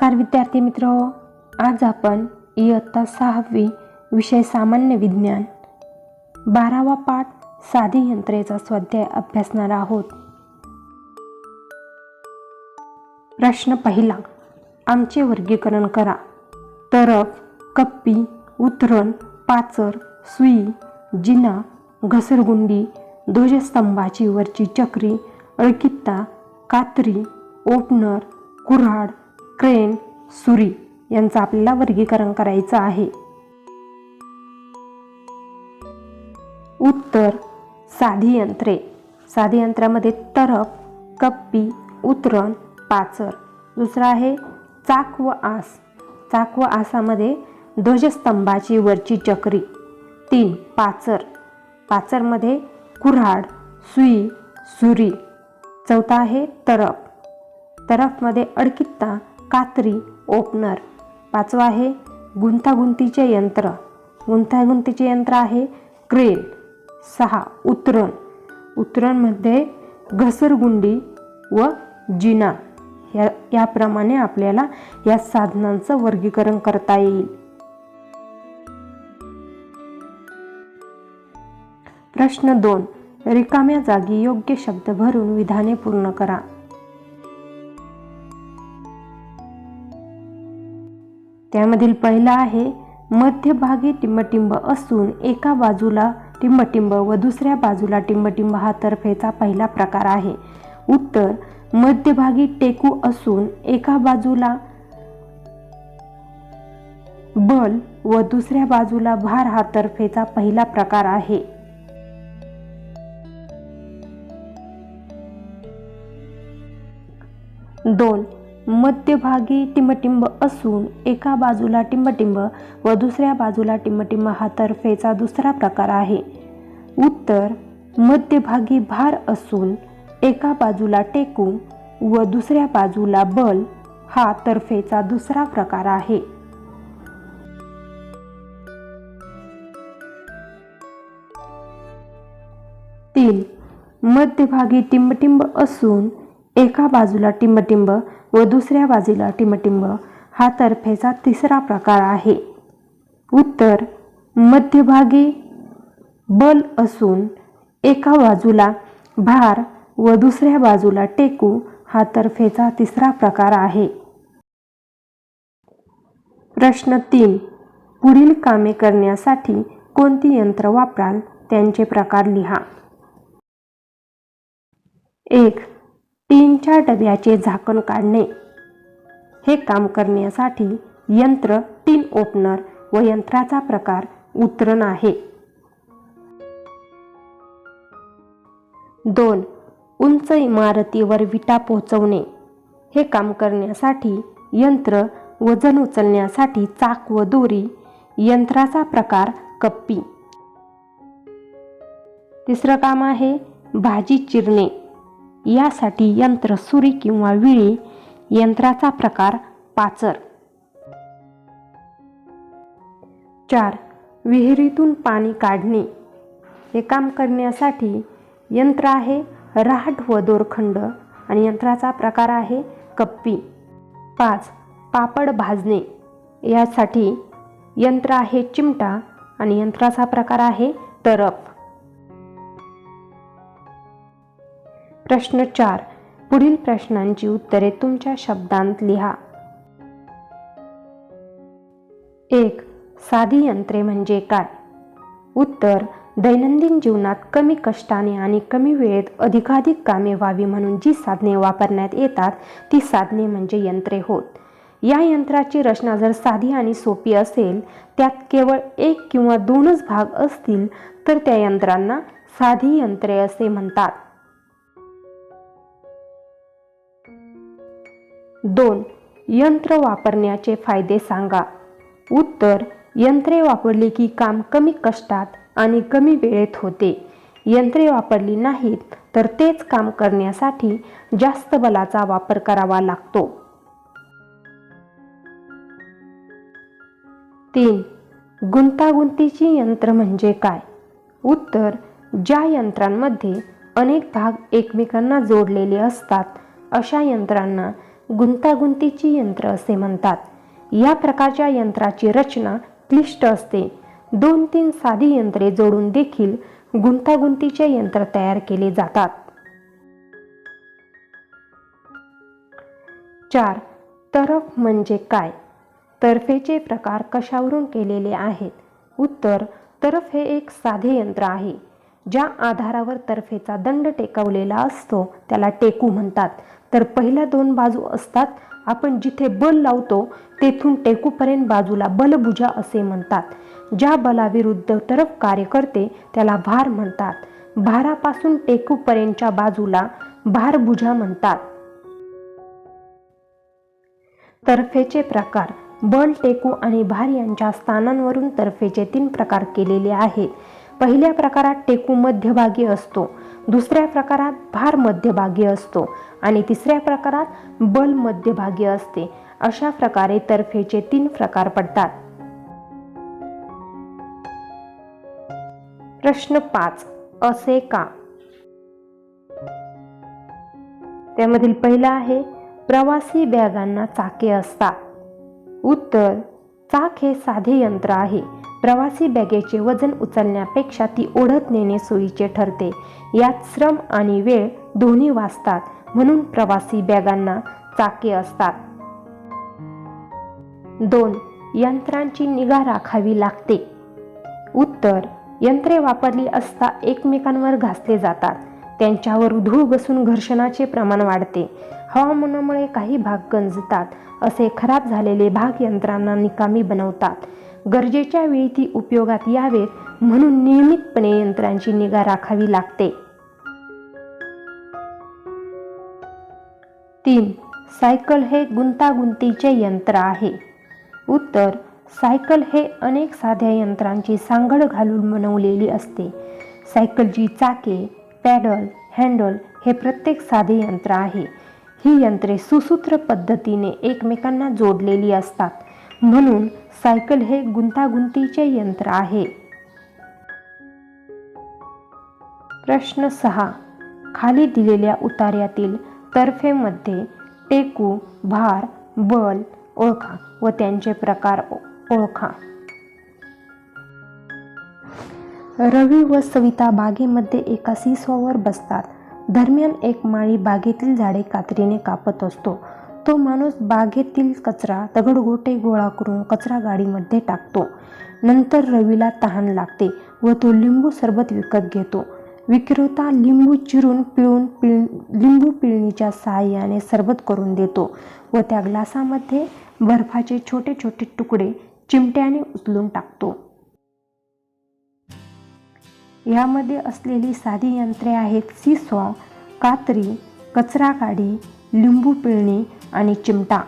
नमस्कार विद्यार्थी मित्र आज आपण इयत्ता सहावी विषय सामान्य विज्ञान बारावा पाठ साधी यंत्रेचा स्वाध्याय अभ्यासणार आहोत. प्रश्न पहिला आमचे वर्गीकरण करा. तरफ कप्पी उतरण पाचर सुई जिना घसरगुंडी ध्वजस्तंभाची वरची चक्री अळकित्ता कात्री ओपनर कुऱ्हाड क्रेन सुरी यांचं आपल्याला वर्गीकरण करायचं आहे. उत्तर साधी यंत्रे साधी यंत्रामध्ये तरफ कप्पी उतरण पाचर. दुसरं आहे चाक व आस. चाक व आसामध्ये ध्वजस्तंभाची वरची चक्री. तीन पाचर. पाचरमध्ये कुऱ्हाड सुई सुरी. चौथा आहे तरफ. तरफमध्ये अडकित्ता कात्री ओपनर. पाचवा आहे गुंतागुंतीचे यंत्र. गुंतागुंतीचे यंत्र आहे क्रेन. सहा उतरण. उतरणमध्ये घसरगुंडी व जिना. या याप्रमाणे आपल्याला या साधनांचं वर्गीकरण करता येईल. प्रश्न दोन. रिकाम्या जागी योग्य शब्द भरून विधाने पूर्ण करा. त्यामधील पहिला आहे मध्यभागी टिंबटिंब असून एका बाजूला टिंबटिंब व दुसऱ्या बाजूला टिंबटिंब हा तर्फेचा पहिला प्रकार आहे. उत्तर मध्यभागी टेकू असून एका बाजूला बल व दुसऱ्या बाजूला भार हा तर्फेचा पहिला प्रकार आहे. दोन मध्यभागी टिंबटिंब असून एका बाजूला टिंबटिंब व दुसऱ्या बाजूला टिंबटिंब हा तर्फेचा दुसरा प्रकार आहे. उत्तर मध्यभागी भार असून एका बाजूला टेकू व दुसऱ्या बाजूला बल हा तर्फेचा दुसरा प्रकार आहे. तीन मध्यभागी टिंबटिंब असून एका बाजूला टिंबटिंब व दुसऱ्या बाजूला टिंबटिंब हा तर्फेचा तिसरा प्रकार आहे. उत्तर मध्यभागी बल असून एका बाजूला भार व दुसऱ्या बाजूला टेकू हा तर्फेचा तिसरा प्रकार आहे. प्रश्न तीन पुढील कामे करण्यासाठी कोणती यंत्र वापराल? त्यांचे प्रकार लिहा. एक टीनच्या डब्याचे झाकण काढणे. हे काम करण्यासाठी यंत्र टीन ओपनर व यंत्राचा प्रकार उतरण आहे. दोन उंच इमारतीवर विटा पोहोचवणे. हे काम करण्यासाठी यंत्र वजन उचलण्यासाठी चाक व दोरी यंत्राचा प्रकार कप्पी. तिसरं काम आहे भाजी चिरणे. यासाठी यंत्र सुरी किंवा विळी यंत्राचा प्रकार पाचर. चार. विहिरीतून पाणी काढणे. हे काम करण्यासाठी यंत्र आहे राहट व दोरखंड आणि यंत्राचा प्रकार आहे कप्पी. पाच. पापड भाजणे. यासाठी यंत्र आहे चिमटा आणि यंत्राचा प्रकार आहे तरफ. प्रश्न चार. पुढील प्रश्नांची उत्तरे तुमच्या शब्दांत लिहा. एक. साधी यंत्रे म्हणजे काय? उत्तर. दैनंदिन जीवनात कमी कष्टाने आणि कमी वेळेत अधिकाधिक कामे व्हावी म्हणून जी साधने वापरण्यात येतात ती साधने म्हणजे यंत्रे होत. या यंत्राची रचना जर साधी आणि सोपी असेल त्यात केवळ एक किंवा दोनच भाग असतील तर त्या यंत्रांना साधी यंत्रे असे म्हणतात. दोन यंत्र वापरण्याचे फायदे सांगा. उत्तर यंत्रे वापरली की काम कमी कष्टात आणि कमी वेळेत होते. यंत्रे वापरली नाहीत तर तेच काम करण्यासाठी जास्त बलाचा वापर करावा लागतो. तीन गुंतागुंतीची यंत्र म्हणजे काय? उत्तर ज्या यंत्रांमध्ये अनेक भाग एकमेकांना जोडलेले असतात अशा यंत्रांना गुंतागुंतीची यंत्र असे म्हणतात. या प्रकारच्या यंत्राची रचना क्लिष्ट असते. दोन तीन साधी यंत्रे जोडून देखील गुंतागुंतीचे यंत्र तयार केले जातात. चार. तरफ म्हणजे काय? तर्फेचे प्रकार कशावरून केलेले आहेत? उत्तर तरफ हे एक साधे यंत्र आहे. ज्या आधारावर तर्फेचा दंड टेकवलेला असतो त्याला टेकू म्हणतात. तर पहिल्या दोन बाजू असतात. आपण जिथे बल लावतो तेथून टेकूपर्यंत बाजूला बलभुजा असे म्हणतात. ज्या बलाविरुद्ध तरफ कार्य करते त्याला भार म्हणतात. भारापासून टेकूपर्यंतच्या बाजूला भारभुजा म्हणतात. तर्फेचे प्रकार. बल टेकू आणि भार यांच्या स्थानांवरून तर्फेचे तीन प्रकार केलेले आहेत. पहिल्या प्रकारात टेकू मध्यभागी असतो दुसऱ्या प्रकारात भार मध्यभागी असतो आणि तिसऱ्या प्रकारात बल मध्यभागी असते. अशा प्रकारे तर्फेचे तीन प्रकार पडतात. प्रश्न पाच असे का? त्यामधील पहिला आहे प्रवासी बॅगांना चाके असतात. उत्तर चाक हे साधे यंत्र आहे. प्रवासी बॅगेचे वजन उचलण्यापेक्षा ती ओढत नेणे सोयीचे ठरते. यात श्रम आणि वेळ दोन्ही वाचतात म्हणून प्रवासी बॅगांना चाके असतात. दोन यंत्रांची निगा राखावी लागते. उत्तर यंत्रे वापरली असता एकमेकांवर घासले जातात. त्यांच्यावर धूळ बसून घर्षणाचे प्रमाण वाढते. हवामानामुळे काही भाग गंजतात असे खराब झालेले भाग यंत्रांना निकामी बनवतात. गरजेच्या वेळी ती उपयोगात यावेत म्हणून नियमितपणे यंत्रांची निगा राखावी लागते. तीन सायकल हे गुंतागुंतीचे यंत्र आहे. उत्तर सायकल हे अनेक साध्या यंत्रांची सांगड घालून बनवलेली असते. सायकलची चाके पॅडल हँडल हे प्रत्येक साधे यंत्र आहे. ही यंत्रे सुसूत्र पद्धतीने एकमेकांना जोडलेली असतात. म्हणून सायकल हे गुंतागुंतीचे यंत्र आहे. प्रश्न सहा. खाली दिलेल्या उतार्यातील तर्फेमध्ये टेकू भार बल ओळखा व त्यांचे प्रकार ओळखा. रवी व सविता बागेमध्ये एका सिसोवर बसतात. दरम्यान एक माळी बागेतील झाडे कात्रीने कापत असतो. तो माणूस बागेतील कचरा दगडगोटे गोळा करून कचरा गाडीमध्ये टाकतो. नंतर रवीला तहान लागते व तो लिंबू सरबत विकत घेतो. विक्रेता लिंबू चिरून पिळून पिळ लिंबू पिळणीच्या सहाय्याने सरबत करून देतो व त्या ग्लासामध्ये बर्फाचे छोटे छोटे तुकडे चिमट्याने उचलून टाकतो. यामध्ये असलेली साधी यंत्रे आहेत सिसॉ कात्री कचरा गाडी लिंबू पिळणी आणि चिमटा.